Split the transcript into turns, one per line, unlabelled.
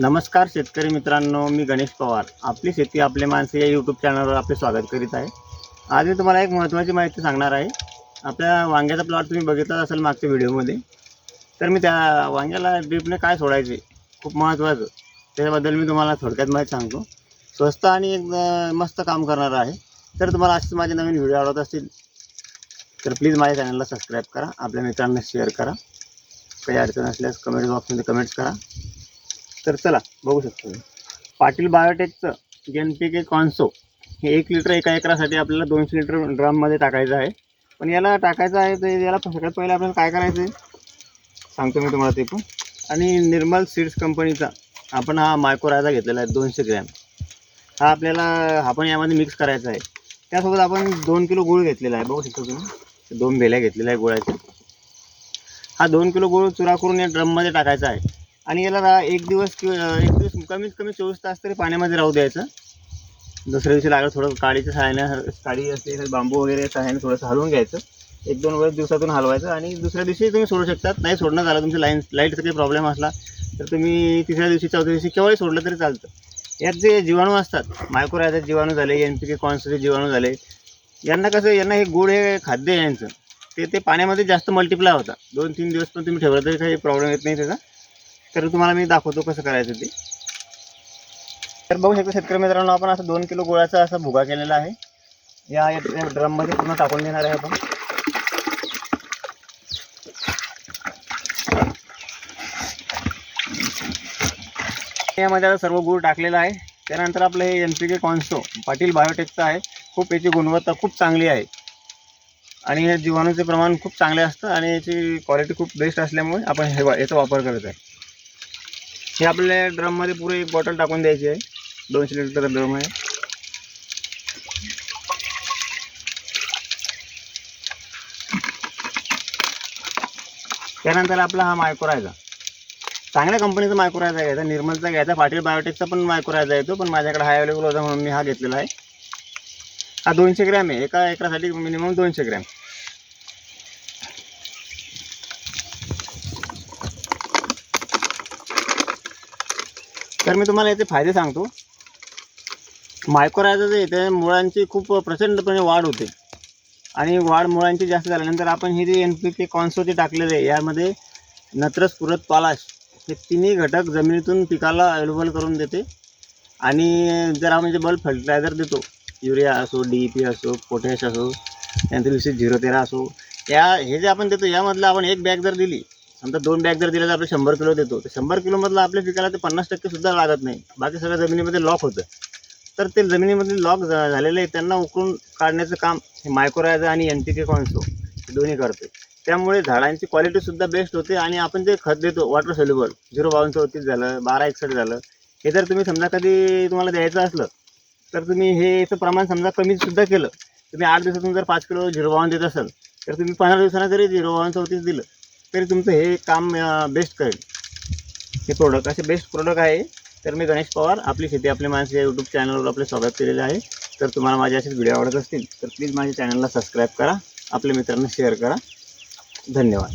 नमस्कार शेतकरी मित्रांनो मी गणेश पवार. आपली शेती आपले माणसे या यूट्यूब चॅनलवर आपले स्वागत करीत आहे. आज मी तुम्हाला एक महत्त्वाची माहिती सांगणार आहे. आपल्या वांग्याचा प्लॉट तुम्ही बघितला असेल मागच्या व्हिडिओमध्ये. तर मी त्या वांग्याला ड्रीपने काय सोडायचे खूप महत्त्वाचं त्याच्याबद्दल मी तुम्हाला थोडक्यात माहिती सांगतो. स्वस्त आणि एक मस्त काम करणार आहे. तर तुम्हाला असेच माझे नवीन व्हिडिओ आवडत असतील तर प्लीज माझ्या चॅनलला सबस्क्राईब करा. आपल्या मित्रांना शेअर करा. काही अडचण असल्यास कमेंट बॉक्समध्ये कमेंट्स करा. तर चला बघू शकतो तुम्ही. पाटील बायोटेकचं जेनपीके पी के कॉन्सो हे एक लिटर एका एकरासाठी आपल्याला दोनशे लिटर ड्रममध्ये टाकायचं आहे. पण याला टाकायचं आहे तर याला सगळ्यात पहिले आपल्याला काय करायचं आहे सांगतो मी तुम्हाला ते पण. आणि निर्मल सीड्स कंपनीचा आपण हा मायक्रोरायझा घेतलेला आहे दोनशे ग्रॅम. हा आपल्याला आपण यामध्ये मिक्स करायचा आहे. त्यासोबत आपण दोन किलो गुळ घेतलेला आहे. बघू शकतो तुम्ही. दोन भेल्या घेतलेल्या आहे गुळाच्या हा दोन किलो गुळ चुरा करून या ड्रममध्ये टाकायचा आहे. आणि याला रा- एक दिवस किंवा एक दिवस कमीत कमी चोवीस तास तरी पाण्यामध्ये राहू द्यायचं. दुसऱ्या दिवशी लागलं थोडं काडीच्या सहाय्याने काडी असते बांबू वगैरे सहाय्याने थोडंसं हलवून घ्यायचं. एक दोन वेळेस दिवसातून हलवायचं आणि दुसऱ्या दिवशी तुम्ही सोडू शकतात. नाही सोडणं झालं तुमची लाईन लाईटचा काही प्रॉब्लेम असला तर तुम्ही तिसऱ्या दिवशी चौथ्या दिवशी केव्हाही सोडलं तरी चालतं. यात जे जीवाणू असतात मायक्रोरायझर जीवाणू झाले एन पी के कॉन्सचे जीवाणू झाले यांना कसं यांना हे गुळ हे खाद्य यांचं. ते ते पाण्यामध्ये जास्त मल्टिप्लाय होता दोन तीन दिवस पण तुम्ही ठेवलं तरी काही प्रॉब्लेम येत नाही त्याचा. तर तुम्हाला मी दाखवतो कसं करायचं ते. तर बघू शकतो शेतकरी मित्रांनो आपण असं दोन किलो गुळाचा असा भुगा केलेला आहे. या ड्रममध्ये पूर्ण टाकून देणार आहे आपण. यामध्ये आता सर्व गुळ टाकलेला आहे. त्यानंतर आपलं हे एन पी के कॉन्सो पाटील बायोटेकचं आहे. खूप याची गुणवत्ता खूप चांगली आहे. आणि हे जीवाणूचे प्रमाण खूप चांगले असतं आणि याची क्वालिटी खूप बेस्ट असल्यामुळे आपण हे याचा वापर करत आहे. हे आपल्या ड्रममध्ये पुरे एक बॉटल टाकून द्यायची आहे. दोनशे लिटर ड्रम आहे. त्यानंतर आपला हा मायक्रोरायझा चांगल्या कंपनीचा मायक्रोरायझा घ्यायचा. निर्मलचा घ्यायचा. पाटील बायोटेकचा पण मायक्रोरायझा येतो. पण माझ्याकडे हा अवेलेबल होता म्हणून मी हा घेतलेला आहे. हा दोनशे ग्रॅम आहे. एका एकरासाठी मिनिमम दोनशे ग्रॅम. तर मी तुम्हाला याचे फायदे सांगतो. मायक्रोरायझा जे ते मुळांची खूप प्रचंडपणे वाढ होते. आणि वाढ मुळांची जास्त झाल्यानंतर आपण हे जे एन पी के कॉन्सोचे टाकलेले आहे यामध्ये नत्रस पुरत पालाश हे तिन्ही घटक जमिनीतून पिकाला अवेलेबल करून देते. आणि जर आपण जे बल्ब फर्टिलायझर देतो युरिया असो डी ई पी असो पोटॅश असो त्यानंतर विशेष झिरो तेरा असो या हे जे आपण देतो यामधलं आपण एक बॅग जर दिली समजा दोन बॅग जर दिलं तर आपण शंभर किलो देतो. तर शंभर किलोमधलं आपल्या पिकाला ते पन्नास टक्के सुद्धा लागत नाही. बाकी सगळं जमिनीमध्ये लॉक होतं. तर ते जमिनीमध्ये लॉक झालेलं आहे. त्यांना उकळून काढण्याचं काम हे मायक्रोरायझा आणि एन पी के कॉन्सो दोन्ही करते. त्यामुळे झाडांची क्वालिटीसुद्धा बेस्ट होते आणि आपण जे खत देतो वॉटर सोल्युबल झिरो बावन्न चौतीस झालं बारा एकसठ झालं हे जर तुम्ही समजा कधी तुम्हाला द्यायचं असलं तर तुम्ही हे याचं प्रमाण समजा कमी सुद्धा केलं तुम्ही आठ दिवसातून जर पाच किलो झिरो बावन देत असाल तर तुम्ही पंधरा दिवसांना जरी झिरो बावन चौतीस दिलं तरी तुमचं हे काम बेस्ट करेल. हे प्रोडक्ट असे बेस्ट प्रोडक्ट आहे. तर मी गणेश पवार आपली शेती आपली माणसं या यूट्यूब चॅनलवर आपले स्वागत केलेले आहे. तर तुम्हाला माझे असेच व्हिडिओ आवडत असतील तर प्लीज माझ्या चॅनलला सबस्क्राईब करा. आपल्या मित्रांना शेअर करा. धन्यवाद.